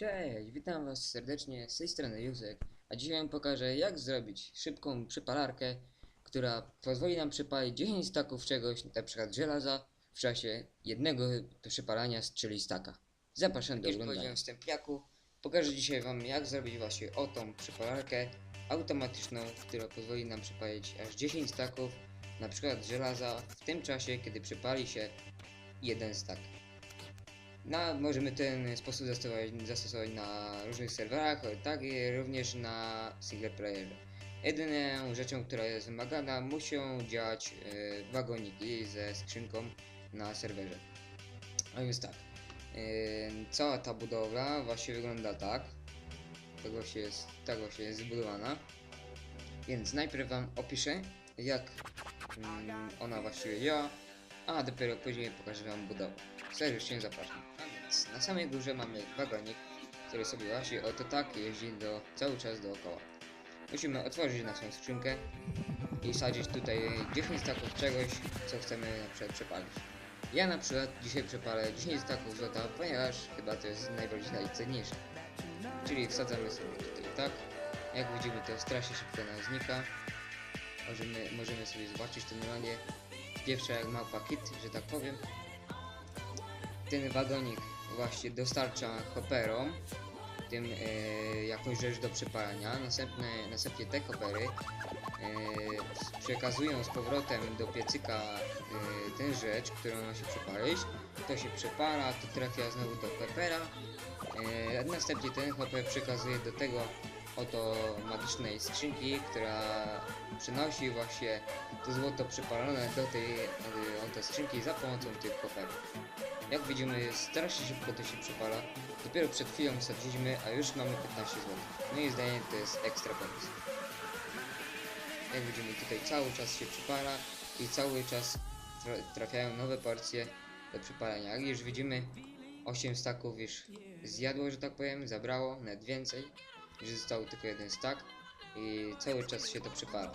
Cześć, witam was serdecznie z tej strony Józek, a dzisiaj wam pokażę jak zrobić szybką przypalarkę, która pozwoli nam przypalić 10 staków czegoś, na przykład żelaza, w czasie jednego przypalania 3 staka. Zapraszam do już oglądania. powiedziałem w wstępiaku, pokażę dzisiaj wam jak zrobić właśnie o tą przypalarkę automatyczną, która pozwoli nam przypalić aż 10 staków, na przykład żelaza, w tym czasie kiedy przypali się jeden stak. Na, możemy ten sposób zastosować, zastosować na różnych serwerach, tak i również na single playerze. Jedyną rzeczą, która jest wymagana, muszą działać e, wagoniki ze skrzynką na serwerze. A więc tak, e, cała ta budowla właśnie wygląda tak. Tak właśnie jest, tak właśnie jest zbudowana. Więc najpierw wam opiszę, jak mm, ona właściwie działa, a dopiero później pokażę wam budowę. Serdecznie zapraszam. Na samej górze mamy wagonik, który sobie właśnie oto tak jeździ do, cały czas dookoła. Musimy otworzyć naszą skrzynkę i sadzić tutaj 10 staków czegoś, co chcemy na przykład przepalić. Ja na przykład dzisiaj przepalę 10 staków złota, ponieważ chyba to jest najbardziej najcenniejsze. Czyli wsadzamy sobie tutaj tak. Jak widzimy to strasznie szybko nam znika. Możemy, możemy sobie zobaczyć to normalnie pierwsze jak małpa kit, że tak powiem. Ten wagonik właśnie dostarcza hopperom tym e, jakąś rzecz do przepalania. Następne, następnie te hopery e, przekazują z powrotem do piecyka e, tę rzecz, którą ma się przepalić. To się przepala, to trafia znowu do hopera. E, następnie ten hopper przekazuje do tego oto magicznej skrzynki, która przynosi właśnie to złoto przypalone do tej e, oto skrzynki za pomocą tych hopperów. Jak widzimy, strasznie szybko to się przepala. Dopiero przed chwilą wsadziliśmy, a już mamy 15 zł. Moim zdaniem to jest ekstra pomysł. Jak widzimy, tutaj cały czas się przypala i cały czas tra- trafiają nowe porcje do przypalenia. Jak już widzimy, 8 staków już zjadło, że tak powiem, zabrało, nawet więcej. Już został tylko jeden stak i cały czas się to przypala.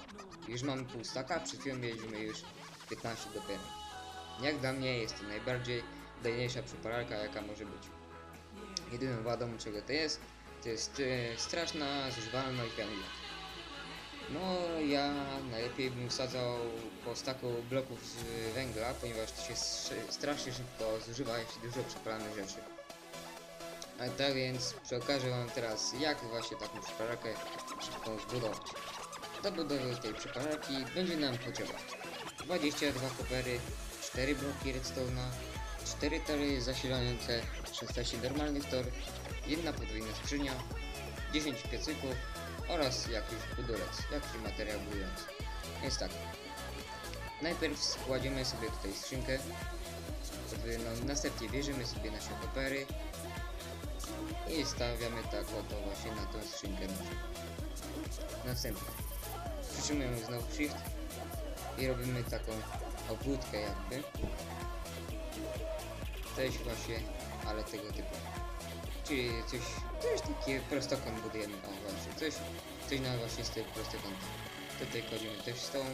Już mamy pół staka, przed chwilą mieliśmy już 15 dopiero. Jak dla mnie jest to najbardziej wydajniejsza przypalarka jaka może być. Jedyną wadą czego to jest, to jest e, straszna zużywalność węgla. No ja najlepiej bym wsadzał po staku bloków z węgla, ponieważ to się sz- strasznie szybko zużywa, jeśli dużo przepalanych rzeczy. A tak więc przekażę wam teraz jak właśnie taką przypalarkę szybką zbudować. Do budowy tej przypalarki będzie nam potrzeba 22 kopery, 4 bloki redstone'a, 4 tory zasilające, 16 normalnych tor, jedna podwójna skrzynia, 10 piecyków oraz jakiś budulec, jakiś materiał budujący. Jest tak. Najpierw kładziemy sobie tutaj skrzynkę, no, następnie bierzemy sobie nasze kopery i stawiamy tak oto właśnie na tą skrzynkę. Następnie przytrzymujemy znowu shift i robimy taką obwódkę jakby. Coś właśnie, ale tego typu. Czyli coś, coś takie prostokąt budujemy, o właśnie, coś, coś na właśnie z tych prostokątów. Tutaj kładziemy też stołą,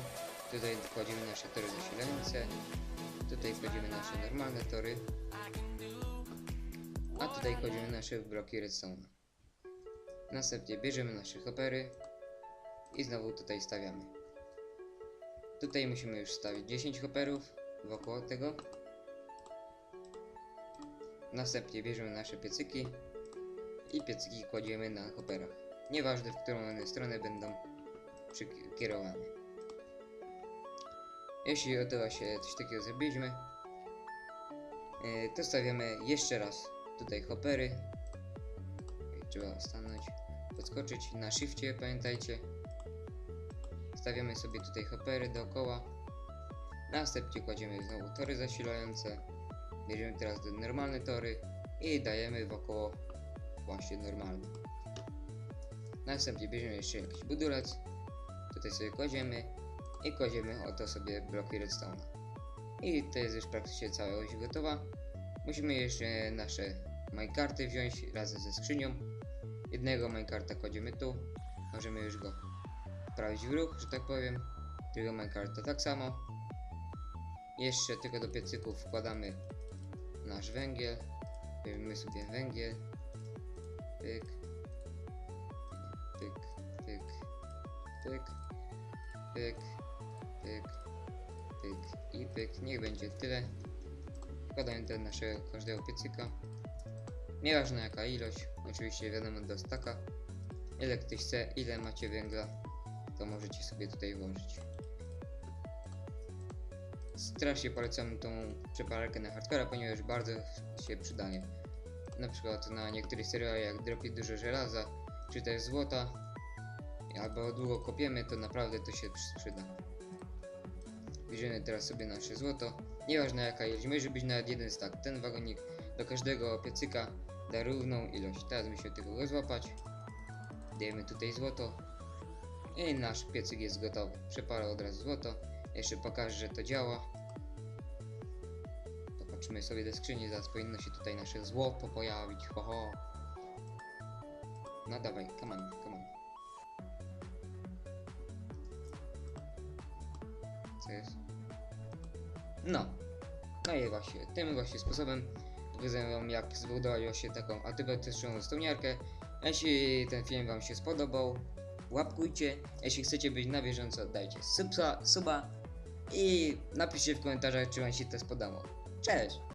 tutaj kładziemy nasze tory zasilające, tutaj kładziemy nasze normalne tory, a tutaj kładziemy nasze bloki redstone. Następnie bierzemy nasze hopery i znowu tutaj stawiamy. Tutaj musimy już stawić 10 hopperów wokoło tego. Następnie bierzemy nasze piecyki i piecyki kładziemy na hopperach. Nieważne w którą one stronę będą przykierowane. Jeśli udało się coś takiego zrobiliśmy, yy, to stawiamy jeszcze raz tutaj hoppery. Trzeba stanąć, podskoczyć na shifcie, pamiętajcie. Stawiamy sobie tutaj hoppery dookoła. Następnie kładziemy znowu tory zasilające. Bierzemy teraz te normalne tory i dajemy wokoło właśnie normalne. Następnie bierzemy jeszcze jakiś budulec. Tutaj sobie kładziemy i kładziemy oto sobie bloki redstone'a. I to jest już praktycznie całość gotowa. Musimy jeszcze nasze minecarty wziąć razem ze skrzynią. Jednego minecarta kładziemy tu, możemy już go wprawić w ruch, że tak powiem. Drugiego minecarta tak samo. Jeszcze tylko do piecyków wkładamy nasz węgiel. Wybierzemy sobie węgiel. Pyk. Pyk, pyk, pyk, pyk, pyk, pyk i pyk. Niech będzie tyle. Wkładamy do naszego każdego piecyka. Nieważne jaka ilość, oczywiście wiadomo do staka. Ile ktoś chce, ile macie węgla, to możecie sobie tutaj włożyć. Strasznie polecam tą przeparkę na hardcore, ponieważ bardzo się przydaje. Na przykład na niektórych serialach jak dropie dużo żelaza, czy też złota, albo długo kopiemy, to naprawdę to się przy- przyda. Bierzemy teraz sobie nasze złoto. Nieważne jaka ilość, może być nawet jeden stack. Ten wagonik do każdego piecyka da równą ilość. Teraz musimy tylko go złapać. Dajemy tutaj złoto. I nasz piecyk jest gotowy. Przeparę od razu złoto. Jeszcze pokażę, że to działa. Popatrzmy sobie do skrzyni, zaraz powinno się tutaj nasze złoto pojawić. Ho, ho. No dawaj, come on, come on. Co jest? No. No i właśnie, tym właśnie sposobem pokazuję wam jak zbudować właśnie taką antybiotyczną stoniarkę. Jeśli ten film wam się spodobał, łapkujcie. Jeśli chcecie być na bieżąco, dajcie subsa, suba i napiszcie w komentarzach, czy wam się to spodobało. Cześć!